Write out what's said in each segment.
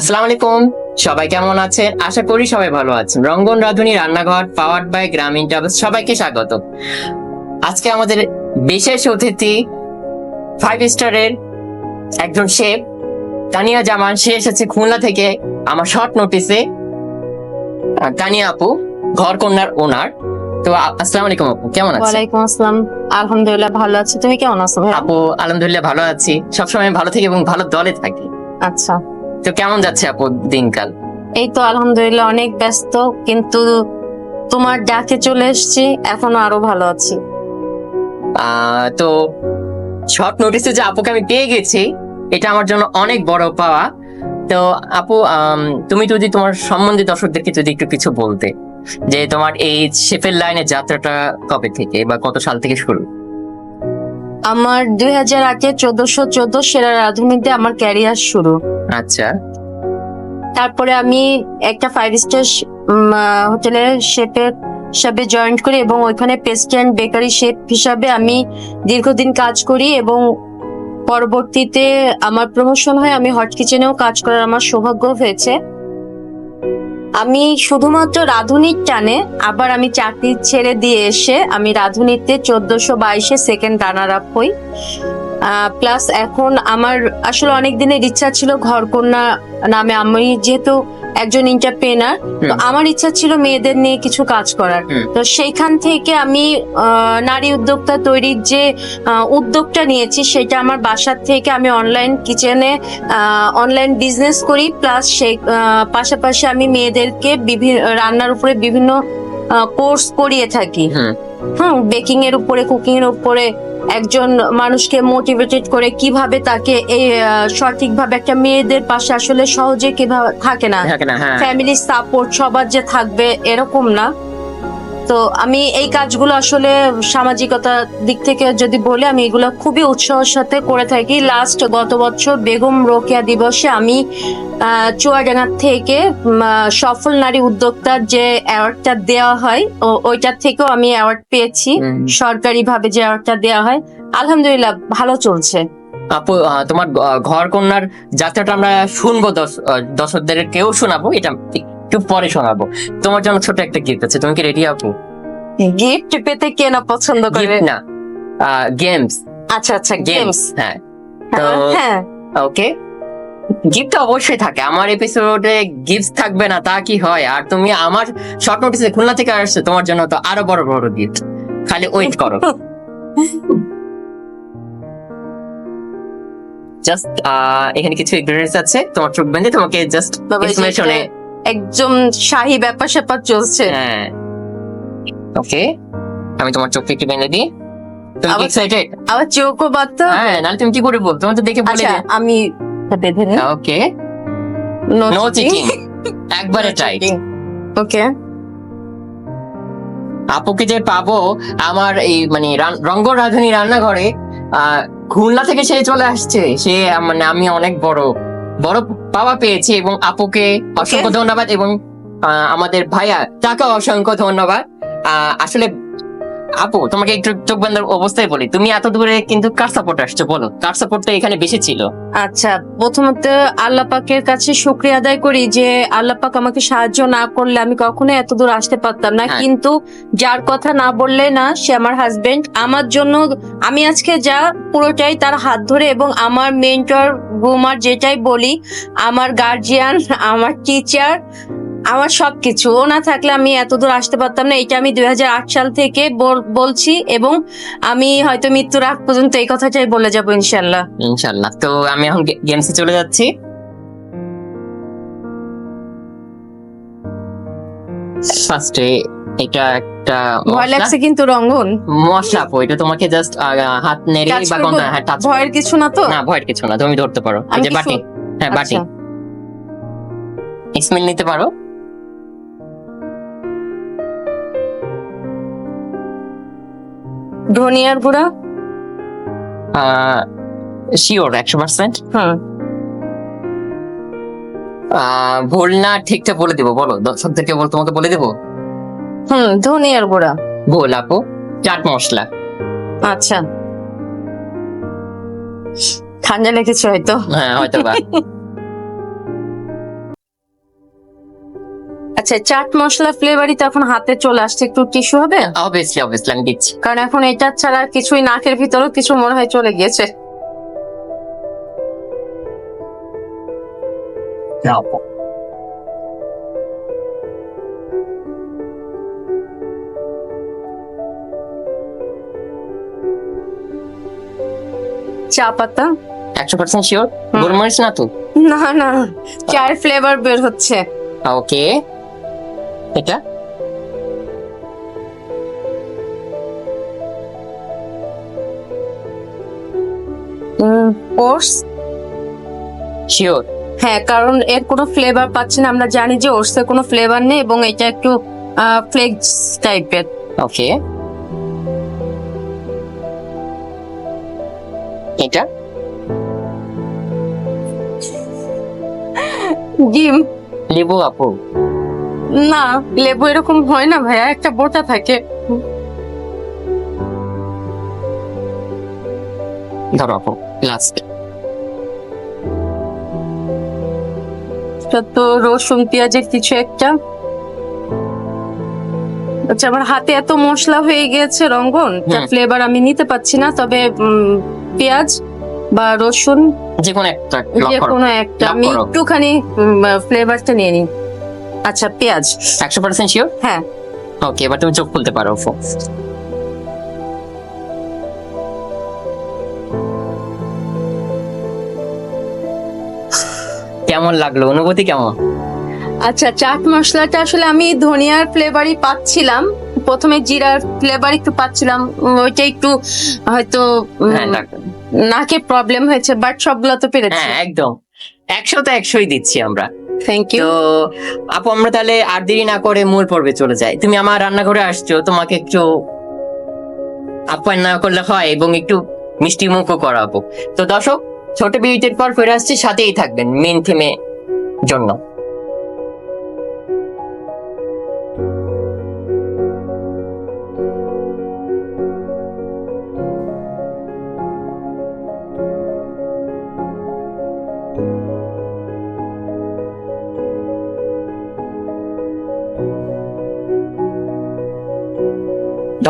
আসসালামু আলাইকুম। সবাই কেমন আছেন? আশা করি সবাই ভালো আছেন। রঙ্গন রাধুনী রান্নাঘর পাওয়ার্ড বাই গ্রামীণ ট্রাভেলস সবাইকে স্বাগত। আজকে আমাদের বিশেষ অতিথি ফাইভ স্টারের একজন শেফ তানিয়া জামান। সে এসেছে খুলনা থেকে আমার শর্ট নোটিসে তানিয়া আপু ঘর কন্যার ওনার তো আসসালামু আলাইকুম আপু কেমন আছেন? ওয়ালাইকুম আসসালাম। আলহামদুলিল্লাহ ভালো আছি। তুমি কেমন আছো আপু আলহামদুলিল্লাহ ভালো আছি। সবসময় ভালো থাকি এবং ভালো দলে থাকি। আচ্ছা। তো কেমন যাচ্ছে আপু দিনকাল? এই তো আলহামদুলিল্লাহ অনেক ব্যস্ত কিন্তু তোমার ডাকে চলে এসেছি এখনও আরও ভালো আছি। তো শর্ট নোটিসে যে আপুকে আমি পেয়ে গেছি এটা আমার জন্য অনেক বড় পাওয়া। তো আপু তুমি যদি তোমার সম্বন্ধে দর্শকদেরকে যদি একটু কিছু বলতে যে তোমার এই শেফের লাইনের যাত্রাটা কবে থেকে বা কত সাল থেকে শুরু? আমার দুই হাজার আটে চোদ্দশো চোদ্দ সেরা রাধুনিতে আমার ক্যারিয়ার শুরু। আচ্ছা। তারপরে আমি একটা ফাইভ স্টার হোটেলে শেফের হিসাবে জয়েন করি এবং ওইখানে পেস্ট্রি অ্যান্ড বেকারি শেফ হিসাবে আমি দীর্ঘদিন কাজ করি এবং পরবর্তীতে আমার প্রমোশন হয় আমি হট কিচেনেও কাজ করার আমার সৌভাগ্য হয়েছে। আমি শুধুমাত্র রাধুনির টানে, আবার আমি চাকরি ছেড়ে দিয়ে এসে আমি রাধুনিতে চোদ্দশো বাইশে সেকেন্ড রানার আপ হই। প্লাস এখন আমার আসলে অনেক দিনের ইচ্ছা ছিল ঘরকন্যা নামে। আমি যেহেতু একজন ইন্টারপ্রেনার তো আমার ইচ্ছা ছিল মেয়েদের নিয়ে কিছু কাজ করার। তো সেইখান থেকে আমি নারী উদ্যোক্তা তৈরির যে উদ্যোগটা নিয়েছি সেটা আমার বাসার থেকে আমি অনলাইন কিচেনে অনলাইন বিজনেস করি প্লাস সেই পাশাপাশি আমি মেয়েদেরকে বিভিন্ন রান্নার উপরে বিভিন্ন কোর্স করিয়ে থাকি। হুম। বেকিং এর উপরে কুকিং এর উপরে একজন মানুষকে মোটিভেটেড করে কীভাবে তাকে এই সঠিকভাবে একটা মেয়েদের পাশে আসলে সহজে কীভাবে থাকে না। ফ্যামিলি সাপোর্ট সবার যে থাকবে এরকম না। তো আমি এই কাজগুলো আসলে সামাজিকতা দিক থেকে যদি বলি আমি এগুলো খুবই উৎসাহের সাথে করে থাকি। লাস্ট গত বছর বেগম রোকেয়া দিবসে আমি আহ, চুয়াডাঙ্গা থেকে সফল নারী উদ্যোক্তার যে অ্যাওয়ার্ডটা দেওয়া হয় ও- ওইটার থেকেও আমি অ্যাওয়ার্ড পেয়েছি। সরকারি ভাবে যে অ্যাওয়ার্ডটা দেওয়া হয় আলহামদুলিল্লাহ ভালো চলছে। আপু তোমার ঘর কন্যার যাত্রাটা আমরা শুনব দর্শকদের কেউ শোনাবো এটা একটু পরে শোনাবো। তোমার জন্য ছোট একটা গিফট আছে। তুমি কি রেডি আপু? গিফট পেতে কে না পছন্দ করে? না। গেমস আচ্ছা আচ্ছা গেমস গেমস হ্যাঁ। তো হ্যাঁ। ওকে। গিফট অবশ্যই থাকে। আমার এপিসোডে গিফট থাকবে না তা কি হয়? আর তুমি আমার শর্ট নোটিসে খুলনা থেকে আসছো তোমার জন্য তো আরও বড় বড় গিফট খালি ওয়েট করো। জাস্ট এখানে কিছু ইনগ্রেডিয়েন্টস আছে। তোমার চোখ বেঁধে তোমাকে জাস্ট ইনফরমেশনে একদম শাহী ব্যাপার স্যাপার চলছে। হ্যাঁ। ওকে আমি তোমার চোখকে একটু বেঁধে দিই। তুমি আবার- এক্সাইটেড আবার চোখও বাঁধতে? হ্যাঁ নাহলে তুমি কি করে বল? তোমার তো দেখে বলে আচ্ছা আমি বেঁধে নিই ওকে নো চিটিং একবারে টাইট ওকে আপুকে যে পাবো আমার এই মানে রঙ্গ রাধুনী রান্নাঘরে আহ, খুলনা থেকে সে চলে আসছে। সে মানে আমি অনেক বড়। বড় পাওয়া পেয়েছে এবং আপুকে অসংখ্য ধন্যবাদ এবং আহ, আমাদের ভাইয়া তাকে অসংখ্য ধন্যবাদ। আহ, আসলে আপু তোমাকে একটু চোখ বন্ধার অবস্থায় বলি। তুমি এত দূরে কিন্তু কার সাপোর্ট আসছো বলো? কার সাপোর্টটা এখানে বেশি ছিল। আচ্ছা প্রথমত আল্লাহ পাকের কাছে শুক্রিয়া আদায় করি যে আল্লাহ পাক আমাকে সাহায্য না করলে আমি কখনো এত দূর আসতে পারতাম না। হ্যাঁ। কিন্তু যার কথা না বললে না সে আমার হাজবেন্ড আমার জন্য আমি আজকে যা পুরোটাই তার হাত ধরে এবং আমার মেন্টর গুমার যেটাই বলি আমার গার্জিয়ান আমার টিচার আমার সবকিছু। ও না থাকলে আমি এত দূর আসতে পারতাম না। এটা আমি দুই হাজার আট সাল থেকে বলছি এবং আমি হয়তো মৃত্যুর আগ পর্যন্ত এই কথাটাই বলে যাব ইনশাল্লাহ ইনশাল্লাহ তো আমি এখন গেমসে চলে যাচ্ছি। ফার্স্টে এটা একটা ভয় লাগছে কিন্তু রঙ্গন। মশলা আপু এটা তোমাকে জাস্ট হাত নেড়ে বা? গন্ধ হ্যাঁ টাচ ভয়ের কিছু না তো? না ভয়ের কিছু না। তুমি ধরতে পারো। এই যে বাটি। হ্যাঁ বাটি। আচ্ছা। স্মেল নিতে পারো। ধনিয়ার গুঁড়া? শিওর একশো পার্সেন্ট হুম। ভুল না ঠিকঠাক বলে দেবো বলো। দর্শকদেরকে বল তোমাকে বলে দেবো? হুম ধনিয়ার গুঁড়া। ভুল আপু। চাট মশলা। আচ্ছা। ঠান্ডা লেগেছে হয়তো। হ্যাঁ হয়তো বা আচ্ছা চাট মশলা ফ্লেভারই তো এখন হাতে চলে আসছে। একটু টিস্যু হবে? অবভিয়াসলি অবভিয়াসলি আমি দিচ্ছি। কারণ এখন এটা ছাড়া আর কিছুই নাকের ভিতরেও কিছু মনে হয় চলে গিয়েছে। চা পাতা? একশো পার্সেন্ট শিওর। গোলমরিচ না তো? না না। চায়ের ফ্লেভার বের হচ্ছে। ওকে এটা? ওটস? শিওর হ্যাঁ কারণ এর কোনো ফ্লেভার পাচ্ছি না। আমরা জানি যে ওটসের কোনো ফ্লেভার নেই এবং এটা একটু ফ্লেক্স টাইপের ওকে এটা? ডিম লেবু আপু। না লেবু এরকম হয় না ভাইয়া একটা বোটা থাকে। ধরো আপু লাস্ট তো রসুন পেঁয়াজের কিছু একটা। আচ্ছা আমার হাতে এত মশলা হয়ে গিয়েছে রঙ্গন ফ্লেভার আমি নিতে পাচ্ছি না তবে পেঁয়াজ বা রসুন যে কোনো একটা যে কোনো একটা আমি একটুখানি ফ্লেভারটা নিয়ে নিই। আচ্ছা পেঁয়াজ। একশো পার্সেন্ট শিওর হ্যাঁ। ওকে এবার তুমি চোখ খুলতে পারো আপু কেমন লাগল? অনুভূতি কেমন? আচ্ছা চাট মশলাটা আসলে আমি ধনিয়ার ফ্লেভারই পাচ্ছিলাম। প্রথমে জিরার ফ্লেভার একটু পাচ্ছিলাম। ওইটা একটু হয়তো হ্যাঁ নাকে প্রবলেম হয়েছে বাট সবগুলো তো পেরেছি। হ্যাঁ একদম। একশো তো একশোই দিচ্ছি আমরা। থ্যাংক ইউ আপু, আমরা তাহলে আর দেরি না করে মূল পর্বে চলে যাই। তুমি আমার রান্নাঘরে আসছো, তোমাকে একটু আপ্যায়ন না করলে হয় এবং একটু মিষ্টি মুখও করাবো। তো দর্শক, ছোট বিউটির পর ফিরে আসছি, সাথেই থাকবেন মেন থিমে জন্য।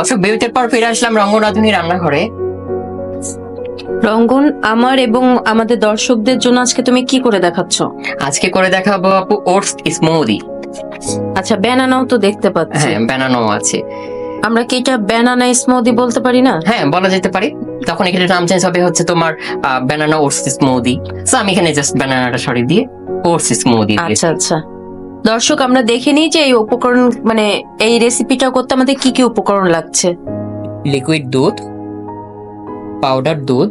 দর্শক বিরতির পর ফিরে আসলাম রঙ্গনাথনী রান্নাঘরে। রঙ্গন আমার এবং আমাদের দর্শকদের জন্য আজকে তুমি কি করে দেখাচ্ছ? আজকে করে দেখাবো আপু ওটস স্মুদি। আচ্ছা ব্যানানাও তো দেখতে পাচ্ছি। হ্যাঁ ব্যানানো আছে। আমরা কি এটা ব্যানানা স্মুদি বলতে পারি না? হ্যাঁ বলা যেতে পারে। তখন এখানে নাম চেঞ্জ হবে হচ্ছে তোমার ব্যানানা ওটস স্মুদি। সো আমি এখানে জাস্ট ব্যানানাটা সরি দিয়ে ওটস স্মুদি আচ্ছা আচ্ছা। দর্শক আমরা দেখে নিই যে এই উপকরণ মানে এই রেসিপিটা করতে আমাদের কি কি উপকরণ লাগছে। লিকুইড দুধ পাউডার দুধ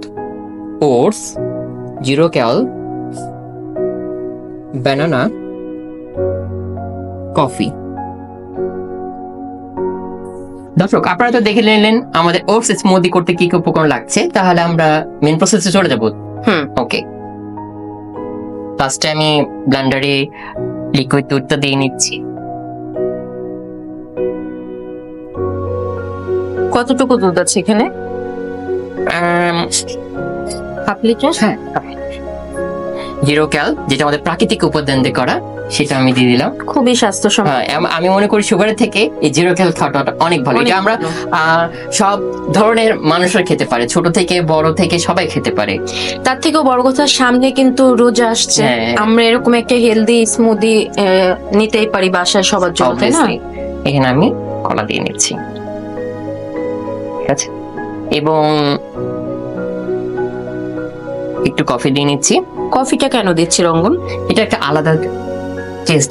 oats zero cal banana coffee দর্শক আপনারা তো দেখে নিলেন আমাদের ওটস স্মুদি করতে কি কি উপকরণ লাগছে তাহলে আমরা মেন প্রসেসে চলে যাব। হুম। ওকে ফার্স্টে আমি ব্লান্ডারে লিকুইড দুধটা দিয়ে নিচ্ছি। কতটুকু দুধ আছে এখানে? Half litre? হ্যাঁ জিরো ক্যাল যেটা আমাদের প্রাকৃতিক উপাদান দিয়ে করা। সেটা আমি দিয়ে দিলাম। খুবই স্বাস্থ্যসম্মত। হ্যাঁ, আমি মনে করি সুগারের থেকে এই জিরো ক্যাল খাওয়াটা অনেক ভালো। এটা আমরা সব ধরনের মানুষের খেতে পারে। ছোট থেকে বড় থেকে সবাই খেতে পারে। তার থেকেও বড় কথা সামনে কিন্তু রোজা আসছে। হ্যাঁ। আমরা এরকম একটা হেলদি স্মুদি নিতেই পারি বাসায় সবার জন্য তাই না? এখানে আমি কলা দিয়ে নিচ্ছি। ঠিক আছে? এবং একটু কফি দিয়ে নিচ্ছি। কফিটা কেন দিচ্ছি রঙ্গন? এটা একটা আলাদা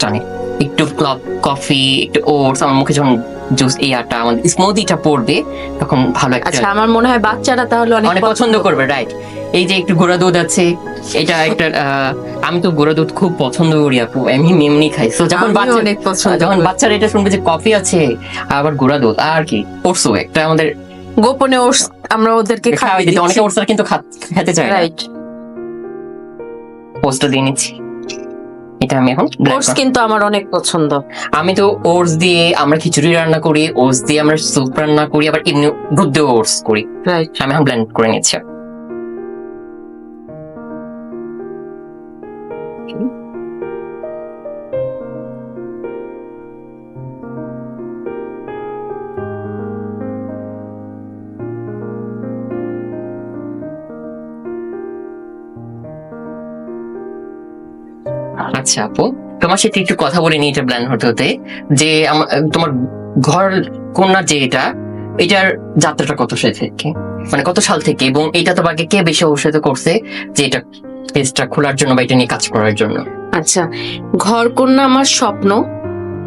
আনে। একটু ক্লাব কফি একটু ওটস আমার মুখে যখন জুস এই আটা আমাদের স্মুদিটা পড়বে তখন ভালো একটা আচ্ছা আমার মনে হয় বাচ্চারা তাহলে অনেক পছন্দ করবে রাইট এই যে একটু গোড়া দুধ আছে এটা একটা আমি তো গোড়া দুধ খুব পছন্দ করি আপু আমি এমনি খাই। তো যখন বাচ্চা অনেক পছন্দ যখন বাচ্চারা এটা শুনবে যে কফি আছে আবার গোড়া দুধ আর কি ওটসও একটা আমাদের গোপনে ওটস আমরা ওদেরকে খাওয়াই দিতে অনেকে ওটসটা কিন্তু খেতে চায় রাইট ওটসটা দিয়ে নিচ্ছি। এটা আমি এখন ওটস কিন্তু আমার অনেক পছন্দ। আমি তো ওটস দিয়ে আমরা খিচুড়ি রান্না করি ওটস দিয়ে আমরা স্যুপ রান্না করি আবার এমনি দুধ দিয়ে ওটস করি। রাইট আমি এখন ব্লেন্ড করে নিচ্ছি। আচ্ছা আপু তোমার সাথে একটু কথা বলে নিই এটা প্ল্যান হতে হতে যে তোমার ঘর কন্যার যে এটা এটার যাত্রাটা কত সাল থেকে? মানে কত সাল থেকে? এবং এটা তোমাকে কে বেশি উৎসাহিত করছে যে এটা পেজটা খোলার জন্য বা এটা নিয়ে কাজ করার জন্য? আচ্ছা ঘর কন্যা আমার স্বপ্ন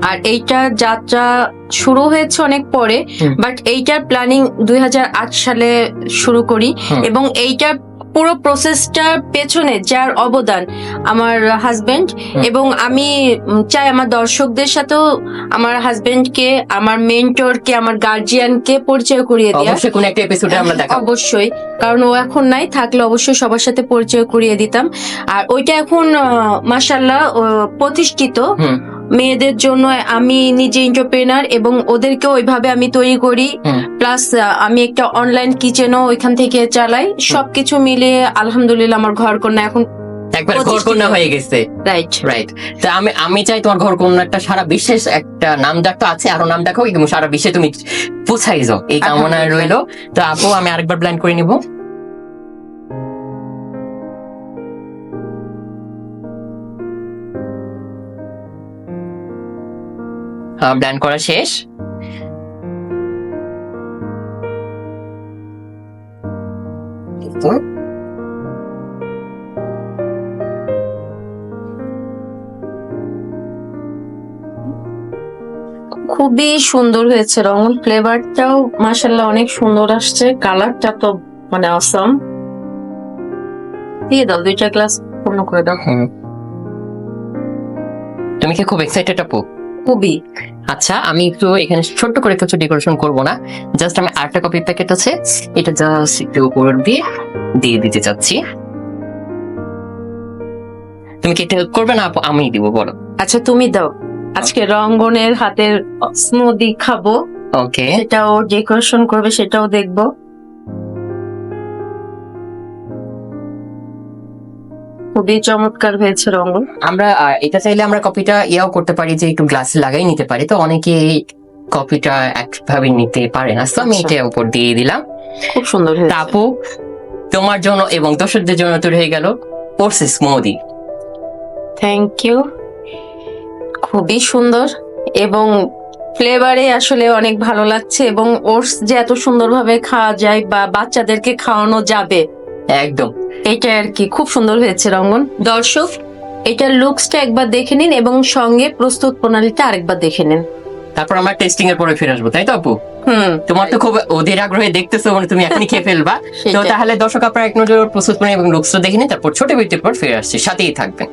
আর এইটা যাত্রা শুরু হয়েছে অনেক পরে বাট এইটার প্ল্যানিং দুই হাজার আট সালে শুরু করি এবং এইটার পুরো প্রসেসটার পেছনে যার অবদান আমার হাজবেন্ড এবং আমি চাই আমার দর্শকদের সাথেও আমার হাজবেন্ডকে আমার মেন্টরকে আমার গার্জিয়ানকে পরিচয় করিয়ে দেওয়া অবশ্যই কোন একটা এপিসোডে আমরা দেখাবো। অবশ্যই কারণ ও এখন নাই থাকলে অবশ্যই সবার সাথে পরিচয় করিয়ে দিতাম। আর ওইটা এখন মাসাল্লাহ প্রতিষ্ঠিত। মেয়েদের জন্য আমি নিজে এন্টারপ্রেনার এবং ওদেরকে ওইভাবে আমি তৈরি করি। প্লাস আমি একটা অনলাইন কিচেনও ওইখান থেকে চালাই। সবকিছু মিলিয়ে আলহামদুলিল্লাহ আমার ঘর কন্যা এখন একবার ঘর কন্যা হয়ে গেছে। রাইট রাইট তো আমি আমি চাই তোমার ঘর কন্যা একটা সারা বিশ্বের একটা নাম ডাক তো আছে আরও নাম ডাকো সারা বিশ্বে তুমি পুছাই যাও। এই কামনা রইল। তো আপু আমি আরেকবার প্ল্যান করে নিব। প্ল্যান করা শেষ? তো খুবই সুন্দর হয়েছে রঙন ফ্লেভারটাও মাসাল্লাহ অনেক সুন্দর আসছে। কালারটা তো মানে অসম দিয়ে দাও দুইটা গ্লাস পূর্ণ করে দাও। তুমি কি খুব এক্সাইটেড আপু? খুবই আচ্ছা আমি একটু এখানে ছোট্ট করে কিছু ডেকোরেশন করব না। জাস্ট আমি আরেকটা কপি প্যাকেট আছে। এটা জাস্ট একটু উপর দিয়ে দিয়ে দিতে চাচ্ছি। তুমি কি এটা করবে না আমি দিব বলো। আচ্ছা তুমি দাও। আজকে রঙ্গনের হাতের স্মুদি খাব। ওকে সেটাও ডেকোরেশন করবে সেটাও দেখব। খুবই চমৎকার হয়েছে রঙ্গন আমরা এটা চাইলে আমরা কপিটা ইয়াও করতে পারি যে একটু গ্লাসে লাগাই নিতে পারি। তো অনেকে কপিটা একভাবে নিতে পারে না। তো আমি আচ্ছা। এটা উপর দিয়ে দিলাম। খুব সুন্দর তাপু তোমার জন্য এবং দর্শকদের জন্য তৈরি হয়ে গেল ওরসে স্মুদি থ্যাংক ইউ খুবই সুন্দর এবং ফ্লেভারে আসলে অনেক ভালো লাগছে এবং ওটস যে এত সুন্দরভাবে খাওয়া যায় বা বাচ্চাদেরকে খাওয়ানো যাবে। একদম। এটা আর কি খুব সুন্দর হয়েছে রঙ্গন। দর্শক এটার লুকসটা একবার দেখে নিন এবং সঙ্গে প্রস্তুত প্রণালীটা আরেকবার দেখে নিন। তারপর আমরা টেস্টিং এর পরে ফিরে আসব তাই তো আপু? হুম। তোমার তো খুব অধীর আগ্রহে দেখতেছো মানে তুমি এখনই খেয়ে ফেলবা। তো তাহলে দর্শক আপনারা এক নজর প্রস্তুত করে এবং লুকসটা দেখে নিন তারপর ছোট বিরতির পর ফিরে আসছি সাথেই থাকবেন।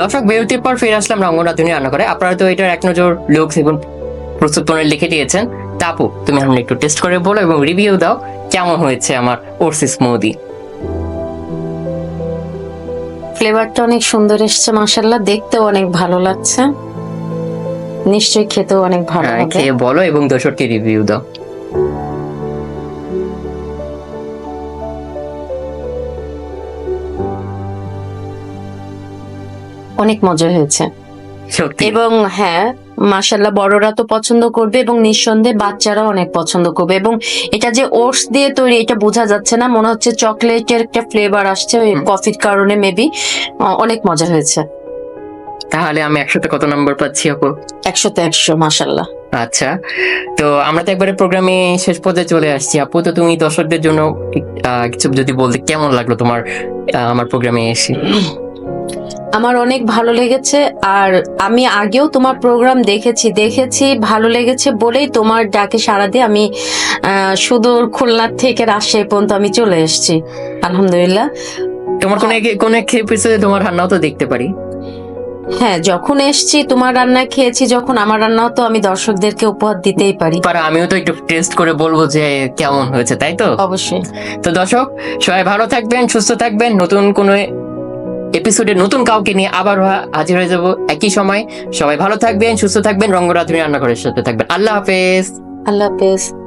দর্শক বিরতির পর ফিরে আসলাম রঙ্গনাথনী রান্না করে আপনারা তো এটার এক নজর লুকস এবং প্রস্তুত প্রণালী লিখে দিয়েছেন। তা আপু তুমি এখন একটু টেস্ট করে বলো এবং রিভিউ দাও কেমন হয়েছে আমার ওরসিস মোদি ফ্লেভারটা অনেক সুন্দর এসছে মাসাল্লাহ দেখতেও অনেক ভালো লাগছে। নিশ্চয়ই খেতেও অনেক ভালো হবে। খেয়ে বলো এবং দর্শককে রিভিউ দাও। অনেক মজা হয়েছে। সত্যি? এবং হ্যাঁ মাসাল্লাহ বড়রা তো পছন্দ করবে এবং নিঃসন্দেহে বাচ্চারাও অনেক পছন্দ করবে এবং এটা যে ওটস দিয়ে তৈরি এটা বোঝা যাচ্ছে না মনে হচ্ছে চকলেটের একটা ফ্লেভার আসছে কফির কারণে মেবি অনেক মজা হয়েছে। তাহলে আমি একসাথে কত নম্বর পাচ্ছি আপু একশোতে একশো মাসাল্লাহ আচ্ছা তো আমরা তো একবারে প্রোগ্রামে শেষ পর্যায়ে চলে আসছি। আপু তো তুমি দর্শকদের জন্য কিছু যদি বলতে কেমন লাগল তোমার আমার প্রোগ্রামে এসে? আমার অনেক ভালো লেগেছে আর আমি আগেও তোমার প্রোগ্রাম দেখেছি দেখেছি ভালো লেগেছে বলেই তোমার ডাকে সাড়া দিয়ে আমি সুদূর খুলনার থেকে রাজশাহী পর্যন্ত আমি চলে এসেছি আলহামদুলিল্লাহ। তোমার কোন কোন এক এপিসোডে তোমার রান্নাও তো দেখতে পারি। হ্যাঁ যখন এসছি তোমার রান্না খেয়েছি যখন আমার রান্নাও তো আমি দর্শকদেরকে উপহার দিতেই পারি। পারা আমিও তো একটু টেস্ট করে বলব যে কেমন হয়েছে তাই তো? অবশ্যই। তো দর্শক সবাই ভালো থাকবেন সুস্থ থাকবেন নতুন কোনো এপিসোডে নতুন কাউকে নিয়ে আবার হাজির হয়ে যাব একই সময়। সবাই ভালো থাকবেন, সুস্থ থাকবেন, রঙ্গরাধুনী রান্নাঘরের সাথে থাকবেন। আল্লাহ হাফেজ। আল্লাহ হাফেজ।